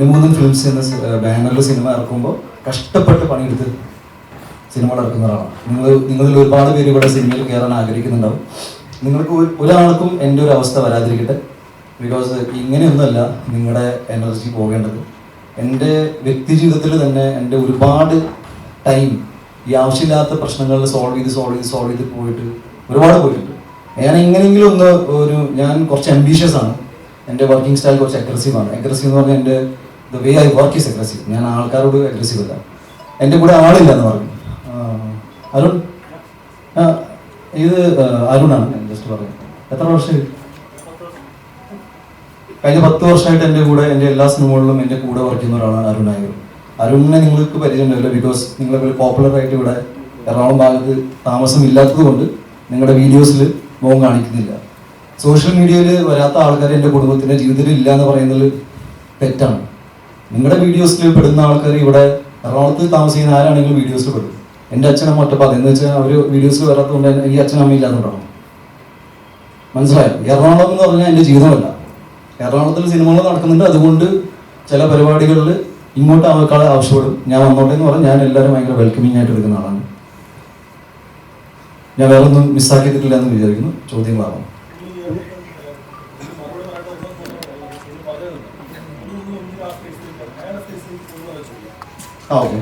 മൂന്നും ഫിലിംസ് എന്ന ബാനറിൽ സിനിമ ഇറക്കുമ്പോൾ കഷ്ടപ്പെട്ട് പണിയെടുത്ത് സിനിമകൾ ഇറക്കുന്ന ഒരാളാണ് നിങ്ങൾ നിങ്ങളിൽ ഒരുപാട് പേര് ഇവിടെ സിനിമയിൽ കയറാൻ ആഗ്രഹിക്കുന്നുണ്ടാവും. നിങ്ങൾക്ക് ഒരാൾക്കും എന്റെ ഒരു അവസ്ഥ വരാതിരിക്കട്ടെ. ബിക്കോസ് ഇങ്ങനെയൊന്നുമല്ല നിങ്ങളുടെ എനർജി പോകേണ്ടത്. എന്റെ വ്യക്തി ജീവിതത്തിൽ തന്നെ എന്റെ ഒരുപാട് ടൈം ഈ ആവശ്യമില്ലാത്ത പ്രശ്നങ്ങൾ സോൾവ് ചെയ്ത് സോൾവ് ചെയ്ത് സോൾവ് ചെയ്ത് പോയിട്ട് ഒരുപാട് പോയിട്ടുണ്ട്. ഞാൻ എങ്ങനെയെങ്കിലും ഒന്ന് ഒരു ഞാൻ കുറച്ച് അംബീഷ്യസ് ആണ്. എന്റെ വർക്കിംഗ് സ്റ്റൈൽ കുറച്ച് അഗ്രസീവ് ആണ്. അഗ്രസീവ് എന്ന് പറഞ്ഞാൽ എന്റെ the way I work is aggressive ഞാൻ ആൾക്കാരോട് അഗ്രസീവ് അല്ല. എന്റെ കൂടെ ആളില്ല എന്ന് പറഞ്ഞു അരുൺ? ഇത് അരുണാണ് ഞാൻ ജസ്റ്റ് പറയുന്നത്. എത്ര വർഷം കഴിഞ്ഞ പത്ത് വർഷമായിട്ട് എന്റെ കൂടെ എന്റെ എല്ലാ സിനിമകളിലും എന്റെ കൂടെ വർക്ക് ചെയ്യുന്ന ഒരാളാണ് അരുൺ നായർ. അരുണിനെ നിങ്ങൾക്ക് പരിചയമുണ്ടല്ലോ ബിക്കോസ് നിങ്ങളൊക്കെ പോപ്പുലർ ആയിട്ട് ഇവിടെ എറണാകുളം ഭാഗത്ത് താമസം ഇല്ലാത്തത് കൊണ്ട് നിങ്ങളുടെ വീഡിയോസിൽ മുഖം കാണിക്കുന്നില്ല. സോഷ്യൽ മീഡിയയിൽ വരാത്ത ആൾക്കാർ എന്റെ കുടുംബത്തിന്റെ ജീവിതത്തിൽ ഇല്ല എന്ന് പറയുന്നത് തെറ്റാണ്. നിങ്ങളുടെ വീഡിയോസിൽ പെടുന്ന ആൾക്കാർ ഇവിടെ എറണാകുളത്ത് താമസിക്കുന്ന ആരാണെങ്കിലും വീഡിയോസ് പെടും. എന്റെ അച്ഛനമ്മ ഒറ്റപ്പാത എന്ന് വെച്ചാൽ അവർ വീഡിയോസിൽ വരാത്തതുകൊണ്ട് എനിക്ക് അച്ഛനമ്മ ഇല്ലാത്തതുകൊണ്ടാണ് മനസ്സിലായോ? എറണാകുളം എന്ന് പറഞ്ഞാൽ എന്റെ ജീവിതമല്ല. എറണാകുളത്തിൽ സിനിമകൾ നടക്കുന്നുണ്ട്. അതുകൊണ്ട് ചില പരിപാടികളിൽ ഇങ്ങോട്ട് ആൾക്കാളെ ആവശ്യപ്പെടും. ഞാൻ വന്നോട്ടെ എന്ന് പറഞ്ഞാൽ ഞാൻ എല്ലാവരും ഭയങ്കര വെൽക്കമിങ് ആയിട്ട് എടുക്കുന്ന ആളാണ്. ഞാൻ വേറെ ഒന്നും മിസ്സാക്കിയിട്ടില്ല എന്ന് വിചാരിക്കുന്നു. ചോദ്യങ്ങളാവാം ആ ഓക്കെ.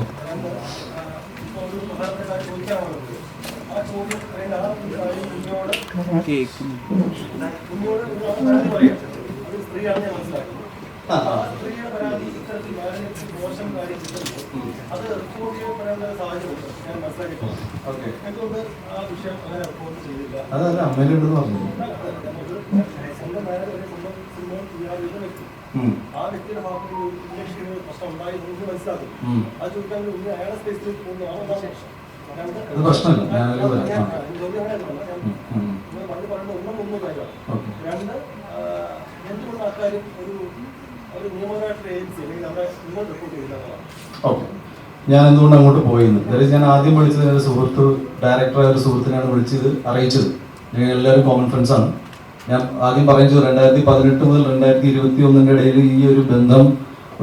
അതല്ല അമ്മയിലുണ്ടെന്ന് പറഞ്ഞു. ആ വ്യക്തിയുടെ ഭാഗത്ത് ഒരു പ്രശ്നം ഉണ്ടായി നമുക്ക് മനസ്സിലാക്കും ഉം. അത് ചോദിക്കാൻ ഒന്ന് അയാളെ സ്പേസിലേക്ക് പോകുന്നു. അതാണ് പ്രശ്നം. പ്രശ്നമല്ല. പണ്ട് പറയുന്നത് ഒന്നും ഒന്നും കാര്യമാണ്. രണ്ട് എന്തുകൊണ്ട് ആൾക്കാരും ഒരു ഒരു നിയമപരമായിട്ടുള്ള ഏജൻസി അല്ലെങ്കിൽ അവിടെ ഇങ്ങോട്ട് റിപ്പോർട്ട് ചെയ്യുന്നതാണ് ഓക്കെ. ഞാൻ എന്തുകൊണ്ട് അങ്ങോട്ട് പോയിന്ന്? അതായത് ഞാൻ ആദ്യം വിളിച്ചത് എന്റെ സുഹൃത്ത് ഡയറക്ടറായ ഒരു സുഹൃത്തിനെയാണ് വിളിച്ചത് അറിയിച്ചത്. ഞങ്ങൾ എല്ലാവരും കോമൺ ഫ്രണ്ട്സ് ആണ്. ഞാൻ ആദ്യം പറഞ്ഞു രണ്ടായിരത്തി പതിനെട്ട് മുതൽ രണ്ടായിരത്തി ഇരുപത്തി ഒന്നിന്റെ ഇടയിൽ ഈ ഒരു ബന്ധം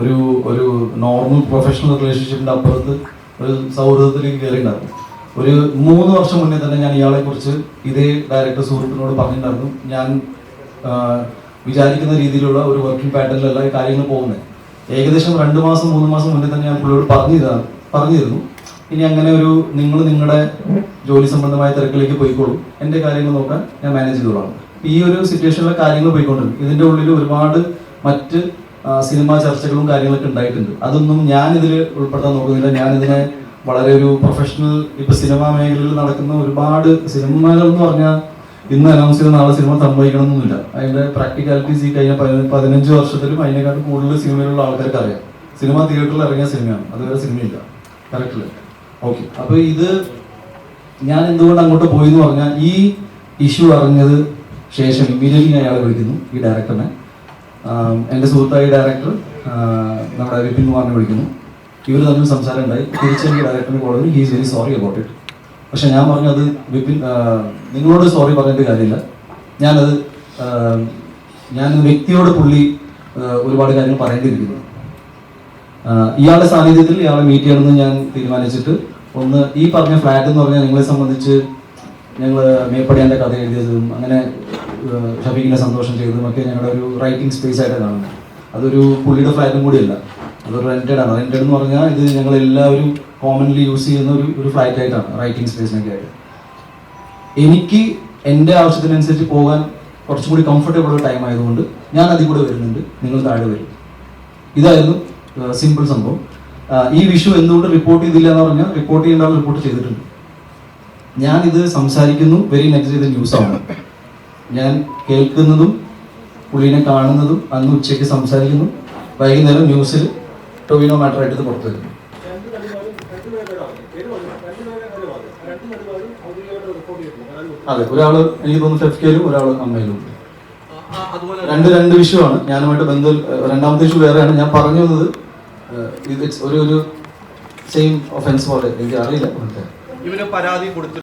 ഒരു ഒരു നോർമൽ പ്രൊഫഷണൽ റിലേഷൻഷിപ്പിന്റെ അപ്പുറത്ത് ഒരു സൗഹൃദത്തിലേക്ക് കയറിയിട്ടുണ്ടായിരുന്നു ഒരു മൂന്ന് വർഷം മുന്നേ തന്നെ ഞാൻ ഇയാളെ കുറിച്ച് ഇതേ ഡയറക്ടർ സുഹൃത്തിനോട് പറഞ്ഞിട്ടുണ്ടായിരുന്നു. ഞാൻ വിചാരിക്കുന്ന രീതിയിലുള്ള ഒരു വർക്കിംഗ് പാറ്റേണിലല്ല കാര്യങ്ങൾ പോകുന്നത്. ഏകദേശം രണ്ട് മാസം മൂന്ന് മാസം മുന്നേ തന്നെ ഞാൻ പുള്ളിയോട് പറഞ്ഞു പറഞ്ഞു പറഞ്ഞിരുന്നു. ഇനി അങ്ങനെ ഒരു നിങ്ങൾ നിങ്ങളുടെ ജോലി സംബന്ധമായ തിരക്കിലേക്ക് പോയിക്കോളൂ. എന്റെ കാര്യങ്ങൾ നോക്കാൻ ഞാൻ മാനേജ് ചെയ്തോളാം. ഈ ഒരു സിറ്റുവേഷനിലെ കാര്യങ്ങൾ പോയിക്കൊണ്ടിരുന്നു. ഇതിന്റെ ഉള്ളിൽ ഒരുപാട് മറ്റ് സിനിമാ ചർച്ചകളും കാര്യങ്ങളൊക്കെ ഉണ്ടായിട്ടുണ്ട്. അതൊന്നും ഞാൻ ഇതിൽ ഉൾപ്പെടുത്താൻ നോക്കുന്നില്ല. ഞാൻ ഇതിനെ വളരെ ഒരു പ്രൊഫഷണൽ ഇപ്പൊ സിനിമാ മേഖലയിൽ നടക്കുന്ന ഒരുപാട് സിനിമകൾ എന്ന് പറഞ്ഞാൽ ഇന്ന് അനൗൺസ് ചെയ്ത നാളെ സിനിമ സംഭവിക്കണമെന്നൊന്നുമില്ല. അതിന്റെ പ്രാക്ടിക്കാലിറ്റീസ് ഈ കഴിഞ്ഞ പതിന- പതിനഞ്ച് വർഷത്തിലും അതിനെക്കാട്ടും കൂടുതൽ സിനിമയിലുള്ള ആൾക്കാർക്ക് അറിയാം. സിനിമ തിയേറ്ററിൽ ഇറങ്ങിയ സിനിമയാണ്. അതുവരെ സിനിമയില്ല. കറക്റ്റില്ല ഓക്കെ അപ്പൊ ഇത് ഞാൻ എന്തുകൊണ്ട് അങ്ങോട്ട് പോയി എന്ന് പറഞ്ഞാൽ ഈ ഇഷ്യൂ അറിഞ്ഞത് ശേഷം ഇമ്മീഡിയറ്റ്ലി അയാളെ വിളിക്കുന്നു ഈ ഡയറക്ടറിനെ എന്റെ സുഹൃത്തായ ഡയറക്ടർ നമ്മുടെ വിപിൻ കുമാറിനെ വിളിക്കുന്നു. ഇവർ തമ്മിൽ സംസാരം ഉണ്ടായി. തിരിച്ചെനിക്ക് ഡയറക്ടറിന് call he's very sorry about it പക്ഷെ ഞാൻ പറഞ്ഞു അത് വിപിൻ നിങ്ങളോട് സോറി പറഞ്ഞിട്ട് കാര്യമില്ല. ഞാനത് ഞാൻ വ്യക്തിയോട് പുള്ളി ഒരുപാട് കാര്യങ്ങൾ പറയേണ്ടിയിരിക്കുന്നു. ഇയാളുടെ സാന്നിധ്യത്തിൽ ഇയാളെ മീറ്റ് ചെയ്യണമെന്ന് ഞാൻ തീരുമാനിച്ചിട്ട് ഒന്ന് ഈ പറഞ്ഞ ഫ്ലാറ്റ് എന്ന് പറഞ്ഞാൽ നിങ്ങളെ സംബന്ധിച്ച് ഞങ്ങൾ മേപ്പടിയാന്റെ കഥ എഴുതിയതും അങ്ങനെ ആ, ഷഫീഖിനെ സന്തോഷം ചെയ്തതും ഒക്കെ ഞങ്ങളുടെ ഒരു റൈറ്റിംഗ് സ്പേസ് ആയിട്ട് കാണുന്നത് അതൊരു പുള്ളിയുടെ ഫ്ലാറ്റും കൂടിയല്ല. അതൊരു റെന്റഡ് ആണ്. റെന്റഡ് എന്ന് പറഞ്ഞാൽ ഇത് ഞങ്ങൾ എല്ലാവരും കോമൺലി യൂസ് ചെയ്യുന്ന ഒരു ഒരു ഫ്ലാറ്റ് ആയിട്ടാണ് റൈറ്റിംഗ് സ്പേസിനൊക്കെ ആയിട്ട്. എനിക്ക് എന്റെ ആവശ്യത്തിനനുസരിച്ച് പോകാൻ കുറച്ചും കൂടി കംഫർട്ടബിൾ ടൈം ആയതുകൊണ്ട് ഞാൻ അതിൽ കൂടെ വരുന്നുണ്ട്. നിങ്ങൾ താഴെ വരും. ഇതായിരുന്നു സിമ്പിൾ സംഭവം. ഈ വിഷു എന്തുകൊണ്ട് റിപ്പോർട്ട് ചെയ്തില്ല എന്ന് പറഞ്ഞാൽ റിപ്പോർട്ട് ചെയ്യേണ്ട റിപ്പോർട്ട് ചെയ്തിട്ടുണ്ട്. ഞാൻ ഇത് സംസാരിക്കുന്നു. വെരി നെക്സ്റ്റ് ഇത് ന്യൂസ് ആണ് ഞാൻ കേൾക്കുന്നതും പുള്ളിനെ കാണുന്നതും അന്ന് ഉച്ചയ്ക്ക് സംസാരിക്കുന്നു. വൈകുന്നേരം ന്യൂസിൽ ടൊവിനോ മാറ്റർ ആയിട്ട് ഇത് പുറത്തു വരുന്നു. അതെ ഒരാൾ എനിക്ക് തോന്നുന്നു ഫെഫ്കയിലും ഒരാൾ അമ്മയിലും ഉണ്ട്. രണ്ട് രണ്ട് വിഷയമാണ്. ഞാനുമായിട്ട് ബന്ധം രണ്ടാമത്തെ വിഷു വേറെയാണ്. ഞാൻ പറഞ്ഞു വന്നത് ഇത് ഒരു ഒരു സെയിം ഒഫൻസ് പോലെ. എനിക്ക് അറിയില്ല ഇവന് പരാതി കൊടുത്തു